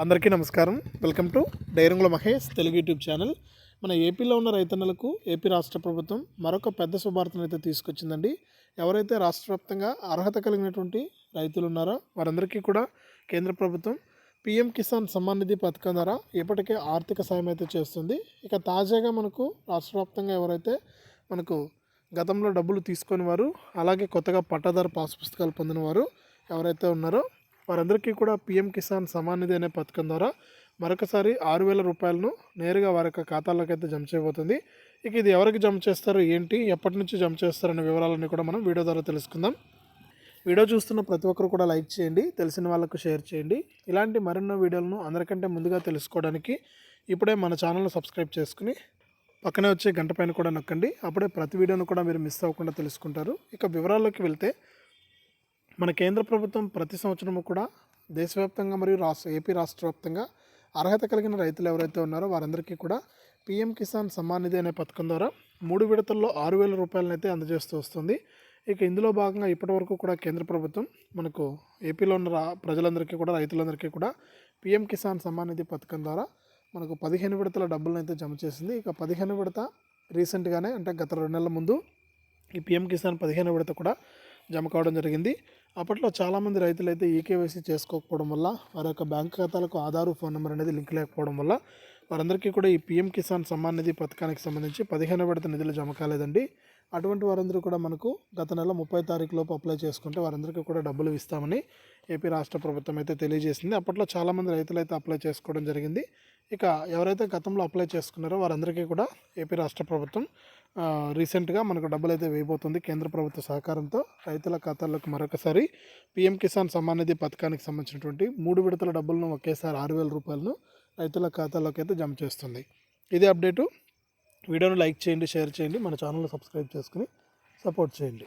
అందరికీ నమస్కారం. Welcome to డైరంగుల మహేష్ తెలుగు యూట్యూబ్ ఛానల్. మన ఏపీలో ఉన్న రైతన్నలకు ఏపీ రాష్ట్ర ప్రభుత్వం మరొక పెద్ద శుభార్తను అయితే తీసుకొచ్చిందండి. ఎవరైతే రాష్ట్ర వ్యాప్తంగా అర్హత కలిగినటువంటి రైతులు ఉన్నారో వారందరికీ కూడా కేంద్ర ప్రభుత్వం పీఎం కిసాన్ సమ్మాన్ నిధి పథకం ద్వారా ఇప్పటికే ఆర్థిక సాయం అయితే చేస్తుంది. ఇక తాజాగా మనకు రాష్ట్ర వ్యాప్తంగా ఎవరైతే మనకు గతంలో డబ్బులు తీసుకొని వారు అలాగే కొత్తగా పట్టాదారు పాస్ పుస్తకాలు పొందిన వారు ఎవరైతే ఉన్నారో వారందరికీ కూడా పీఎం కిసాన్ సమాన్ నిధి అనే పథకం ద్వారా మరొకసారి ఆరు వేల రూపాయలను నేరుగా వారి యొక్క ఖాతాలోకి అయితే జమ చేయబోతుంది. ఇక ఇది ఎవరికి జమ చేస్తారు? ఏంటి? ఎప్పటి నుంచి జమ చేస్తారనే వివరాలన్నీ కూడా మనం వీడియో ద్వారా తెలుసుకుందాం. వీడియో చూస్తున్న ప్రతి ఒక్కరు కూడా లైక్ చేయండి తెలిసిన వాళ్ళకు షేర్ చేయండి. ఇలాంటి మరెన్నో వీడియోలను అందరికంటే ముందుగా తెలుసుకోవడానికి ఇప్పుడే మన ఛానల్ను సబ్స్క్రైబ్ చేసుకుని పక్కనే వచ్చే గంట పైన కూడా నొక్కండి. అప్పుడే ప్రతి వీడియోను కూడా మీరు మిస్ అవ్వకుండా తెలుసుకుంటారు. ఇక వివరాల్లోకి వెళ్తే మన కేంద్ర ప్రభుత్వం ప్రతి సంవత్సరము కూడా దేశవ్యాప్తంగా మరియు రాష్ట్ర ఏపీ రాష్ట్ర వ్యాప్తంగా అర్హత కలిగిన రైతులు ఎవరైతే ఉన్నారో వారందరికీ కూడా పీఎం కిసాన్ సమ్మాన్ నిధి అనే పథకం ద్వారా మూడు విడతల్లో ఆరు వేల రూపాయలను అయితే అందజేస్తూ వస్తుంది. ఇక ఇందులో భాగంగా ఇప్పటివరకు కూడా కేంద్ర ప్రభుత్వం మనకు ఏపీలో ఉన్న రా- ప్రజలందరికీ కూడా రైతులందరికీ కూడా పీఎం కిసాన్ సమ్మాన్ నిధి పథకం ద్వారా మనకు పదిహేను విడతల డబ్బులను అయితే జమ చేసింది. ఇక పదిహేను విడత రీసెంట్గానే అంటే గత రెండు నెలల ముందు ఈ పిఎం కిసాన్ పదిహేను విడత కూడా జమ కావడం జరిగింది. అప్పట్లో చాలామంది రైతులు అయితే ఈకేవైసీ చేసుకోకపోవడం వల్ల వారి యొక్క బ్యాంక్ ఖాతాలకు ఆధారు ఫోన్ నెంబర్ అనేది లింక్ లేకపోవడం వల్ల వారందరికీ కూడా ఈ పిఎం కిసాన్ సమ్మాన్ నిధి పథకానికి సంబంధించి పదిహేను విడత నిధులు జమ కాలేదండి. అటువంటి వారందరూ కూడా మనకు గత నెల ముప్పై తారీఖు లోపు అప్లై చేసుకుంటే వారందరికీ కూడా డబ్బులు ఇస్తామని ఏపీ రాష్ట్ర ప్రభుత్వం అయితే తెలియజేసింది. అప్పట్లో చాలామంది రైతులు అయితే అప్లై చేసుకోవడం జరిగింది. ఇక ఎవరైతే గతంలో అప్లై చేసుకున్నారో వారందరికీ కూడా ఏపీ రాష్ట్ర ప్రభుత్వం రీసెంట్గా మనకు డబ్బులు అయితే వేయబోతుంది. కేంద్ర ప్రభుత్వ సహకారంతో రైతుల ఖాతాల్లోకి మరొకసారి పీఎం కిసాన్ సమ్మాన్ నిధి పథకానికి సంబంధించినటువంటి మూడు విడతల డబ్బులను ఒకేసారి ఆరు వేల రూపాయలను రైతుల ఖాతాలోకి అయితే జమ చేస్తుంది. ఇదే అప్డేటు. వీడియోను లైక్ చేయండి షేర్ చేయండి మన ఛానల్ని సబ్స్క్రైబ్ చేసుకుని సపోర్ట్ చేయండి.